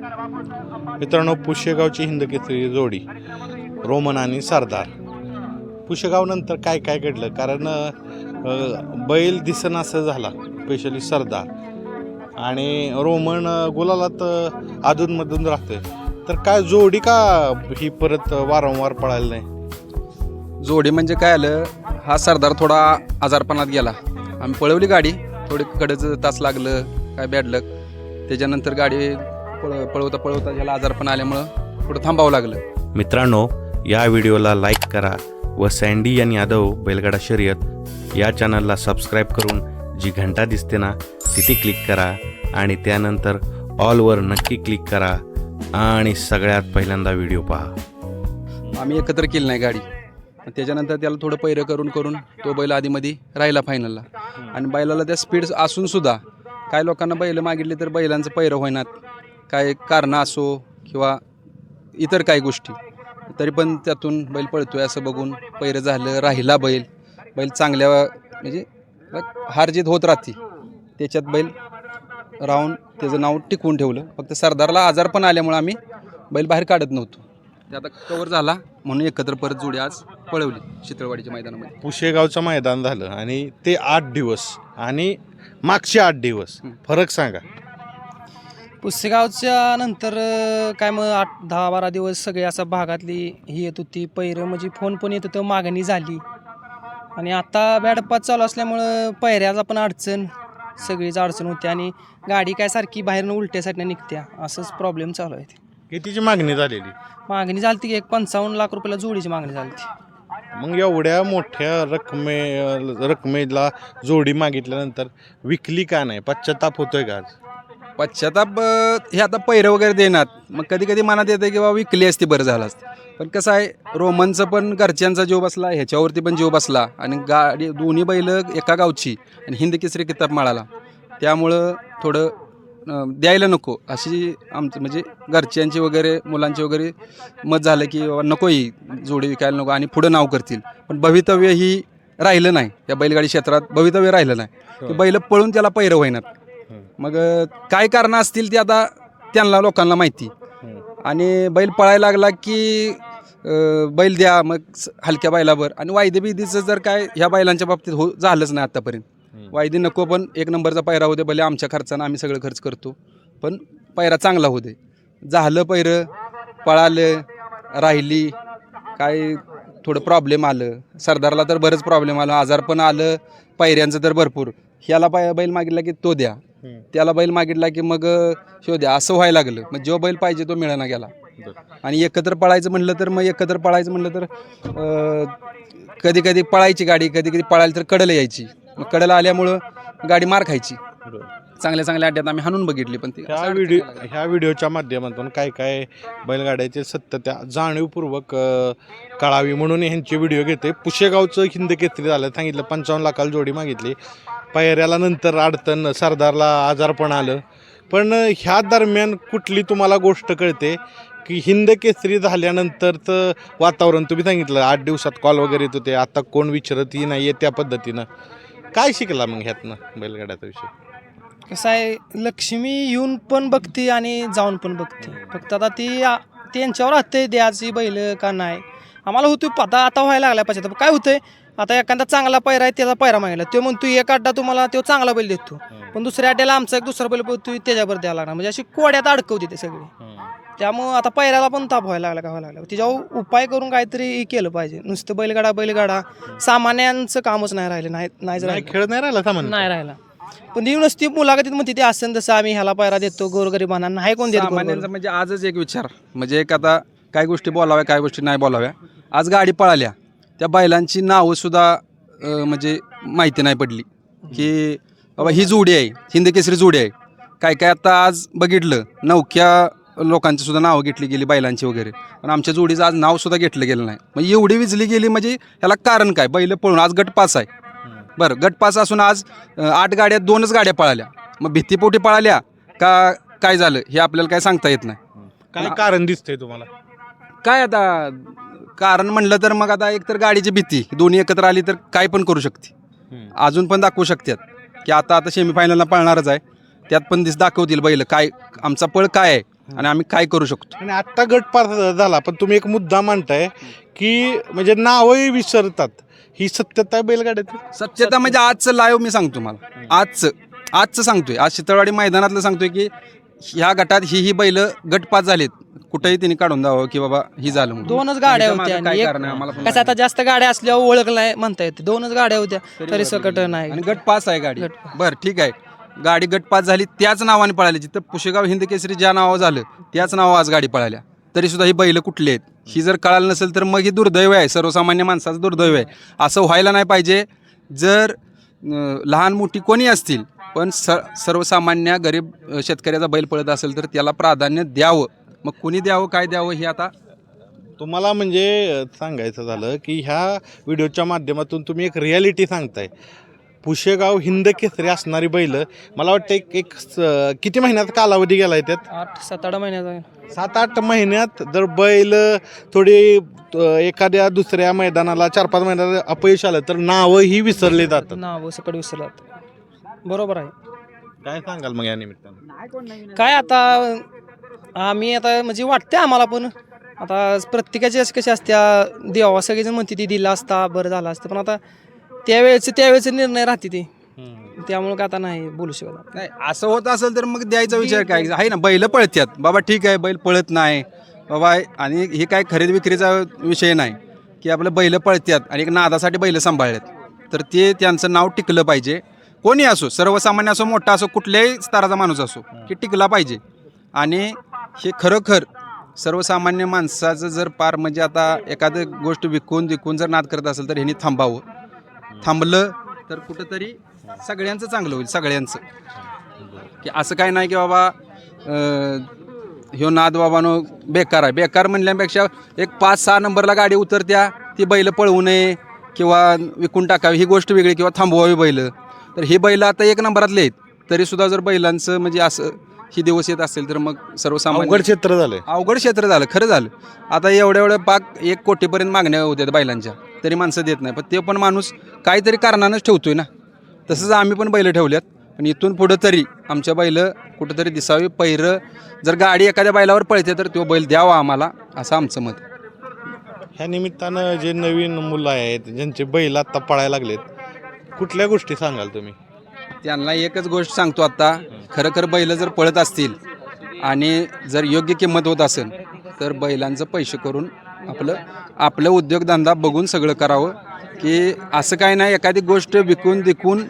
मित्रांनो पुष्यगावची हिंदकेसरी जोडी रोमन आणि सरदार. पुष्यगावनंतर काय काय घडलं? कारण बैल दिसन असं झाला स्पेशली सरदार. आणि रोमन गुलालात अधूनमधून राहतं तर काय जोडी का ही परत वारंवार पळायला नाही? जोडी म्हणजे काय आलं हा सरदार थोडा आजारपणात गेला. आम्ही पळवली गाडी थोडी कडच तास लागलं काय बॅडलक त्याच्यानंतर गाडी पळ पळवता पळवता त्याला आजारपण आल्यामुळं थोडं थांबावं लागलं. मित्रांनो या व्हिडिओला लाईक करा व सँडी आणि यादव बैलगाडा शर्यत या चॅनलला सबस्क्राईब करून जी घंटा दिसते ना तिथे क्लिक करा आणि त्यानंतर ऑलवर नक्की क्लिक करा आणि सगळ्यात पहिल्यांदा व्हिडिओ पहा. आम्ही एकत्र केली नाही गाडी. आणि त्याच्यानंतर त्याला थोडं पैरं करून करून तो बैल आधीमध्ये राहिला फायनलला आणि बैलाला त्या स्पीड असून सुद्धा काय लोकांना बैल मागितले तर बैलांचं पैरं होईनात. काय कारणं असो किंवा इतर काही गोष्टी तरी पण त्यातून बैल पळतोय असं बघून पैरं झालं राहिला बैल. बैल चांगल्या म्हणजे हार जीत होत राहते. त्याच्यात बैल राहून त्याचं नाव टिकवून ठेवलं. फक्त सरदारला आजार पण आल्यामुळं आम्ही बैल बाहेर काढत नव्हतो. ते आता कवर झाला म्हणून एकत्र परत जोडी आज पळवली चित्रवाडीच्या मैदानामध्ये. पुशेगावचं मैदान झालं आणि ते आठ दिवस आणि मागचे आठ दिवस. फरक सांगा. पुस्तगावच्या नंतर अं, काय मग आठ दहा बारा दिवस सगळे असं भागातली ही येत होती. पैरं म्हणजे फोन पण येत होतं मागणी झाली. आणि आता बॅडपात चालू असल्यामुळं पैऱ्याचा पण अडचण सगळीच अडचण होती. आणि गाडी काय सारखी बाहेरनं उलट्या साईडनं निघत्या. असंच प्रॉब्लेम चालू आहे. कितीची मागणी झालेली? मागणी झाली की एक पंचावन्न लाख रुपयाला जोडीची मागणी झाली मग एवढ्या मोठ्या रकमे रकमेला जोडी मागितल्यानंतर विकली का नाही? पश्चाताप होतोय का आज? पश्चाताप अं, हे आता पैरं वगैरे देणार. मग कधी कधी मनात येतं की बाबा विकली असती बरं झालं असतं. पण कसं आहे रोमनचं पण घरच्यांचा जीव बसला ह्याच्यावरती पण जीव बसला आणि गाडी दोन्ही बैल एका गावची आणि हिंद केसरी किताब माळाला. त्यामुळं थोडं अं, द्यायला नको. अशी आमचं म्हणजे घरच्यांची वगैरे मुलांची वगैरे मत झालं की बाबा नको ही जोडी विकायला नको आणि पुढं नाव करतील. पण भवितव्य ही राहिलं नाही. या बैलगाडी क्षेत्रात भवितव्य राहिलं नाही. की बैल पळून त्याला पैरं होईनात मग काय कारणं असतील ती आता त्यांना लोकांना माहिती. आणि बैल पळायला लागला की बैल द्या मग हलक्या बैलावर. आणि वायदे बिदीचं जर काय ह्या बैलांच्या बाबतीत हो झालंच नाही आत्तापर्यंत वायदे नको पण एक नंबरचा पायरा होते भले आमच्या खर्चानं आम्ही सगळं खर्च करतो पण पायरा चांगला होते झालं पैरं पळालं राहिली काय थोडं प्रॉब्लेम आलं. सरदारला तर बरंच प्रॉब्लेम आलं आजार पण आलं पायऱ्यांचं तर भरपूर. ह्याला पाय बैल मागितला की तो द्या. त्याला बैल मागितला की मग अ, असं व्हायला लागलं. मग जो बैल पाहिजे तो मिळाना गेला. आणि एकत्र पळायचं म्हणलं तर मग एकत्र पळायचं म्हणलं तर कधी कधी पळायची गाडी कधी कधी पळायला तर कडला यायची. मग कडला आल्यामुळं गाडी मार खायची. चांगल्या चांगल्या अड्ड्यात आम्ही हाणून बघितली पण ती ह्या व्हिडिओ ह्या व्हिडिओच्या माध्यमातून काय काय बैलगाड्याचे सत्यता जाणीवपूर्वक अ, कळावी म्हणून ह्यांचे व्हिडिओ घेते. पुशेगावचं हिंद केसरी झालं सांगितलं पंचावन्न लाखाला जोडी मागितली. पायऱ्याला नंतर अडचण सरदारला आजारपण आलं. पण ह्या दरम्यान कुठली तुम्हाला गोष्ट कळते? की हिंद केसरी झाल्यानंतर तर वातावरण तुम्ही सांगितलं आठ दिवसात कॉल वगैरे येत होते. आता कोण विचारतही नाही आहे त्या पद्धतीनं. काय शिकला मग ह्यातनं बैलगाड्याचा विषय? कसं आहे लक्ष्मी येऊन पण बघते आणि जाऊन पण बघते. फक्त आता ती आ- त्यांच्यावर राहते द्याची बैल का नाही? आम्हाला होतो पता आता व्हायला लागला पाहिजे आता काय होतंय आता एखादा चांगला पैरा आहे त्याचा पैरा मागितला. तो म्हणतो एक अड्डा तुम्हाला तो चांगला बैल देतो. पण दुसऱ्या अड्ड्याला आमचा एक दुसरा बैल पळतोय त्याच्यावर द्यायला लागणार. म्हणजे अशी कोड्यात अडकवते ते सगळे. त्यामुळं आता पैऱ्याला पण ताप व्हायला लागला का व्हायला लागला. तिच्यावर उपाय करून काहीतरी हे केलं पाहिजे. नुसतं बैलगाडा बैलगाडा. सामान्यांचं कामच नाही राहिलं नाही नाही नाही राहिलं. खेळ नाही राहिला सामान नाही राहिला. पण ती नुसती मुलाखतीत म्हणते ते असं तसं आम्ही ह्याला पायरा देतो गोरगरिबांना. नाही कोण देत सामान्यांचा म्हणजे आजच एक विचार. म्हणजे एक आता काय गोष्टी बोलाव्या काय गोष्टी नाही बोलाव्या. आज गाडी पळाल्या. त्या बैलांची नावं सुद्धा म्हणजे माहिती नाही पडली. की बाबा ही जोडी आहे हिंद केसरी जोडी आहे. काय काय आता आज बघितलं नवख्या लोकांची सुद्धा नावं घेतली गेली बैलांची वगैरे. पण आमच्या जोडीचं आज नाव सुद्धा घेतलं गेलं नाही. मग एवढी विजली गेली म्हणजे ह्याला कारण काय? बैल पळून आज गट पास आहे. बरं गट पास असून आज अं, आठ गाड्या दोनच गाड्या पळाल्या. मग भीतीपोटी पळाल्या का काय झालं? हे आपल्याला काय सांगता येत नाही. काय कारण दिसतंय तुम्हाला? काय आता कारण म्हणलं तर मग आता एक तर गाडीची भीती दोन्ही एकत्र आली तर काय पण करू शकते. अजून पण दाखवू शकतात. की आता आता सेमीफायनलला पळणारच आहे. त्यात पण दिस दाखवतील बैल काय आमचा पळ काय आहे आणि आम्ही काय करू शकतो. आणि आत्ता गट पार झाला पण तुम्ही एक मुद्दा मांडताय की म्हणजे नावही विसरतात. ही सत्यता बैलगाड्यात सत्यता म्हणजे आजचं लाईव्ह मी सांगतो मला आजचं आजचं सांगतोय. आज शितळवाडी मैदानातलं सांगतोय की ह्या गटात ही ही बैल गट झालेत. कुठेही त्यांनी काढून द्यावं की बाबा ही झालं म्हणून. दोनच गाड्या त्याच्या मागं होत्या काय आणि एक- कारण आहे आम्हाला पण कसं आता जास्त गाड्या असल्यावर ओळख नाही म्हणता येते. दोनच गाड्या होत्या तरी सकट नाही. आणि गट पास आहे गाडी. गट बरं ठीक आहे. गाडी गट पास झाली त्याच नावाने पळाली. जिथं पुशेगाव हिंद केसरी ज्या नावावर झालं त्याच नावावर आज गाडी पळाल्या. तरी सुद्धा ही बैल कुठली आहेत? ही जर कळालं नसेल तर मग ही दुर्दैव आहे. सर्वसामान्य माणसाचं दुर्दैव आहे. असं व्हायला नाही पाहिजे. जर लहान मोठी कोणी असतील पण स सर्वसामान्य गरीब शेतकऱ्याचा बैल पळत असेल तर त्याला प्राधान्य द्यावं. मग कोणी द्यावं काय द्यावं हे आता? तुम्हाला म्हणजे सांगायचं झालं की ह्या व्हिडिओच्या माध्यमातून तुम्ही एक रियालिटी सांगताय. पुशेगाव हिंद केसरी असणारी बैल. मला वाटतं एक एक स- किती महिन्यात कालावधी गेलाय त्यात? आठ सात आठ महिन्याचा सात आठ महिन्यात जर बैल थोडी अ, एखाद्या दुसऱ्या मैदानाला चार पाच महिन्यात अपयश आलं तर नावही विसरले जातात. नाव सकट विसरलात बरोबर आहे. काय सांगाल मग या निमित्तानं? काय आता आम्ही आता म्हणजे वाटते आम्हाला पण. आता प्रत्येकाची अशी कशी असत्या देवा सगळेजण म्हणते ती दिला असता बरं झालं असतं. पण आता त्यावेळेचे त्यावेळेचे निर्णय राहते ते. त्यामुळे काय आता नाही बोलू शकत नाही असं होत असेल तर मग द्यायचा विचार काय? आहे. ना बैल पळतात बाबा ठीक आहे बैल पळत नाही. बाबा आणि हे काय खरेदी विक्रीचा विषय नाही. की आपलं बैल पळतात आणि एक नादासाठी बैल सांभाळलेत तर ते त्यांचं नाव टिकलं पाहिजे. कोणी असो सर्वसामान्य असो मोठा असो कुठल्याही स्तराचा माणूस असो की टिकला पाहिजे. आणि हे खरोखर सर्वसामान्य माणसाचं जर पार म्हणजे आता एखादं गोष्ट विकून विकून जर नाद करत असेल तर ह्यांनी थांबावं. थांबलं तर कुठंतरी सगळ्यांचं चांगलं होईल सगळ्यांचं. की असं काय नाही की बाबा अं, ह्यो नाद बाबानो बेकार आहे. बेकार म्हणल्यापेक्षा एक पाच सहा नंबरला गाडी उतरत्या ती बैल पळवू नये किंवा विकून टाकावी ही गोष्ट वेगळी किंवा थांबवावी बैल. तर ही बैल आता एक नंबरातले आहेत. तरीसुद्धा जर बैलांचं म्हणजे असं ही दिवस येत असेल तर मग सर्वसामान्य अवघड क्षेत्र झालंय. अवघड क्षेत्र झालं खरं झालं. आता एवढ्या एवढ्या पाक एक कोटीपर्यंत मागण्या होत्या बैलांच्या. तरी माणसं देत नाही. पण ते पण माणूस काहीतरी कारणानंच ठेवतोय ना. तसंच आम्ही पण बैल ठेवल्यात. पण इथून पुढं तरी आमच्या बैल कुठंतरी दिसावी. पैरं जर गाडी एखाद्या बैलावर पळते तर तो बैल द्यावा आम्हाला असं आमचं मत. आहे. ह्या निमित्तानं जे नवीन मुलं आहेत ज्यांचे बैल आत्ता पळायला लागलेत कुठल्या गोष्टी सांगाल तुम्ही? त्यांना एकच गोष्ट सांगतो आता खरं खरं बैल जर पळत असतील आणि जर योग्य किंमत होत असेल तर बैलांचं पैसे करून आपलं आपलं उद्योगधंदा बघून सगळं करावं. की असं काय नाही एखादी गोष्ट विकून दिकून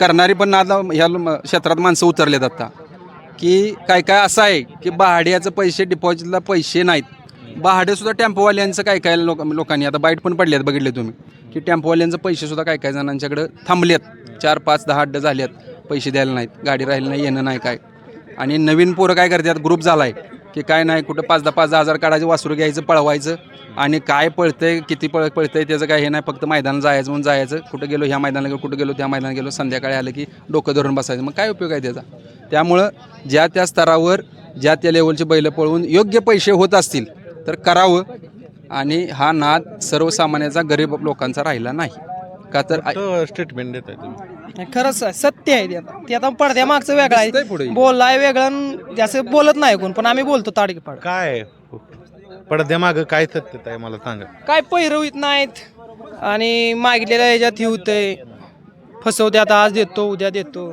करणारी पण आता ह्या ल- क्षेत्रात माणसं उतरलेत आता. की काय काय असं आहे की भाड्याचं पैसे डिपॉझिटला पैसे नाहीत. भाडेसुद्धा टेम्पोवाल्यांचं काय काय लोक लोकांनी आता बाईट पण पडले आहेत बघितले तुम्ही की टेम्पोवाल्यांचं पैसे सुद्धा काय काय जणांच्याकडं थांबलेत. चार पाच दहा अड्डे आहेत पैसे द्यायला नाहीत गाडी राहिली नाही येणं नाही काय. आणि नवीन पोरं काय करतात ग्रुप झाला आहे की काय नाही कुठं पाच दहा पाच दहा हजार काढायचं वासरू घ्यायचं पळवायचं. आणि काय पळतंय किती पळ पळतंय त्याचं काय हे नाही फक्त मैदान जायचं म्हणून जायचं. कुठं गेलो ह्या मैदानाला गेलो कुठं गेलो त्या मैदानाला गेलो संध्याकाळी आलं की डोकं धरून बसायचं. मग काय उपयोग आहे त्याचा? त्यामुळं ज्या त्या स्तरावर ज्या त्या लेवलचे बैल पळवून योग्य पैसे होत असतील तर करावं. आणि हा नाद सर्वसामान्याचा गरीब लोकांचा राहिला नाही. का तर स्टेटमेंट देत आहे तुम्ही. नाही, खरंच आहे सत्य आहे ते आता. ते आता पडद्या मागचं वेगळं दिसतंय आहे पुढे. बोललाय वेगळं आणि असं बोलत नाही कोण पण आम्ही बोलतो ताडकी पाड काय? पडद्यामागं काय सत्यता आहे मला सांगा. काय पैरवीत नाहीत. आणि मागितलेल्या ह्याच्यात हे होतंय. फसवत्यात आज देतो उद्या देतो.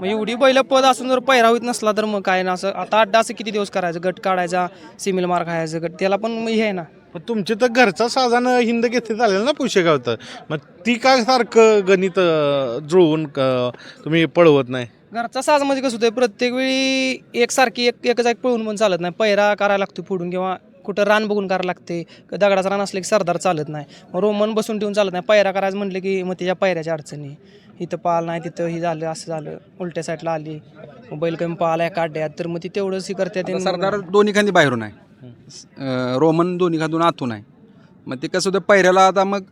मग एवढी बैल पद असून जर पैरावीत नसला तर मग काय ना असं? आता अड्डा असं किती दिवस करायचं? गट काढायचा सिमिल मार खायचं गट त्याला पण हे आहे ना. पण तुमचे तर घरचा साधारण हिंद घेतले झालेलं ना पुशेगावचं. मग ती काय सारखं गणित अं, जुळवून क- तुम्ही पळवत नाही? घरचा साज म्हणजे कसं होतं प्रत्येक वेळी एकसारखी एक एकच एक पळून पण चालत नाही. पैरा करायला लागतो फोडून किंवा कुठं रान बघून करायला लागते. दगडाचं रान असलं की सरदार चालत नाही. मग रोमन बसून ठेवून चालत नाही. पैरा करायचं म्हटलं की मग त्याच्या पैऱ्याच्या अडचणी. इथं पाल नाही तिथं हे झालं असं झालं. उलट्या साईडला आली. मग बैल कमी पाल आहे काढ्यात तर मग ती तेवढंच हे करते सरदार दोन्ही खांदी बाहेरून आहे रोमन दोन्ही खांदून आतून आहे मग ते कसं होतं पायऱ्याला आता मग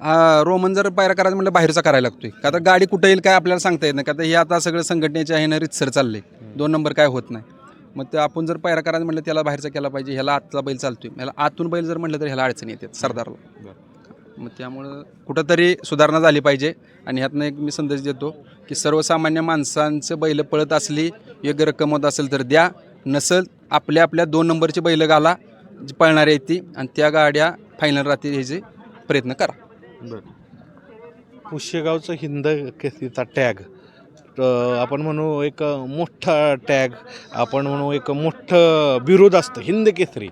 हा, रोमन जर पायऱ्या करायचं म्हटलं बाहेरचा करायला लागतोय. का आता गाडी कुठं येईल काय आपल्याला सांगता येत नाही. का तर हे आता सगळं संघटनेच्या आहे ना रितसर चाललंय दोन नंबर काय होत नाही. मग ते आपण जर पायऱ्या करायचं म्हटलं त्याला बाहेरचा केला पाहिजे ह्याला आतला बैल चालतोय. ह्याला आतून बैल जर म्हटलं तर ह्याला अडचणी येतात सरदारला. मग त्यामुळं कुठंतरी सुधारणा झाली पाहिजे. आणि ह्यातनं एक मी संदेश देतो की सर्वसामान्य माणसांचं बैल पळत असली योग्य रक्कम होत असेल तर द्या. नसेल आपल्या आपल्या दोन नंबरची बैल गाला जी पळणारी आहेत ती. आणि त्या गाड्या फायनल रात्री ह्याचे प्रयत्न करा. पुशेगावचं हिंद टॅग. आपण म्हणू एक मोठा टॅग आपण म्हणू एक मोठं विरोध असतं हिंद केसरी.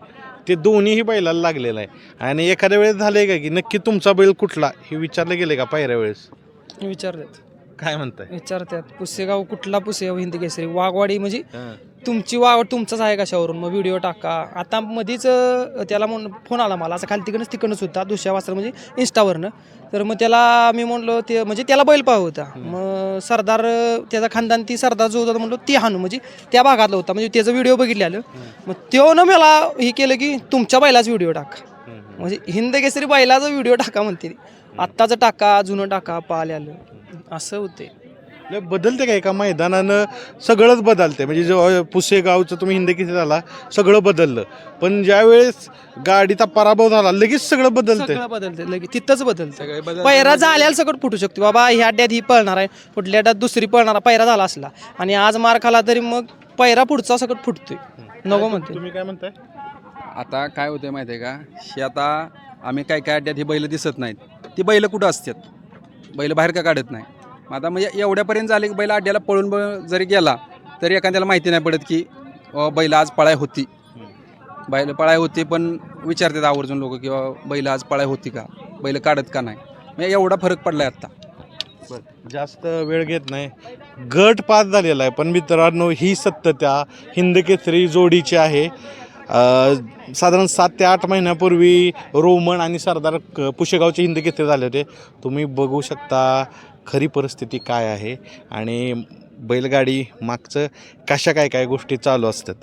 ते दोन्हीही बैलाला लागलेलं आहे. आणि एखाद्या वेळेस झालंय का की नक्की तुमचा बैल कुठला? हे विचारलं गेले का पायऱ्या वेळेस? विचारतात काय म्हणताय? विचारतात पुसेगाव कुठला पुसेगाव हिंदी केसरी? वाघवाडी म्हणजे तुमची वावड तुमचाच आहे कशावरून? मग व्हिडिओ टाका. आता मधीच त्याला म्हण फोन आला मला. असं खाली तिकडनंच तिकडनंच होता. दुसऱ्या वाजता म्हणजे इंस्टावरनं तर मग त्याला मी म्हणलो ते म्हणजे त्याला बैल पाह होता. मग सरदार त्याचा खानदान ती सरदार जो होता म्हणलो ती हाणू. म्हणजे त्या भागातला होता. म्हणजे त्याचं व्हिडिओ बघितलेलं मग तेव्हा मला हे केलं की तुमच्या बैलाच व्हिडिओ टाका. म्हणजे हिंद केसरी बैलाचा व्हिडिओ टाका म्हणते. आत्ताचं टाका जुनं टाका पाल आलं. असं होते. लय बदलते काय एका मैदानानं सगळंच बदलते म्हणजे जेव्हा पुसेगावचं तुम्ही हिंद किती झाला सगळं बदललं. पण ज्या वेळेस गाडीचा पराभव झाला लगेच सगळं बदलते सगळं बदलते लगेच तिथंच बदलतं पैरा झाल्याला सगळं फुटू शकतो. बाबा ह्या अड्ड्यात ही पळणार आहे पुढल्या अड्ड्यात दुसरी पळणार पैरा झाला असला. आणि आज मार खाला तरी मग पैरा पुढचा सगळं फुटतोय. नको म्हणते तुम्ही काय म्हणताय? आता काय होतं माहिती आहे का? हे आता आम्ही काय काय अड्ड्यात ही बैल दिसत नाहीत. ती बैल कुठं असतात? बैल बाहेर का काढत नाही? मग आता म्हणजे एवढ्यापर्यंत झाले की बैल अड्ड्याला पळून ब- जरी गेला तरी एखाद्याला माहिती नाही पडत की अ, बैल आज पळाय होती. बैल पळाय होती पण विचारतात आवर्जून लोक किंवा बैल आज पळाय होती का? बैल काढत का नाही? म्हणजे एवढा फरक पडलाय आता जास्त वेळ घेत नाही. गट पास झालेला आहे पण मित्रांनो ही सत्यता हिंदकेसरी जोडीची आहे. अ, साधारण सात ते आठ महिन्यापूर्वी रोमन आणि सरदार क- पुशेगावचे हिंदकेसरी झाले होते. तुम्ही बघू शकता खरी परिस्थिती काय आहे आणि बैलगाडी मागचं कशा काय काय गोष्टी चालू असतात?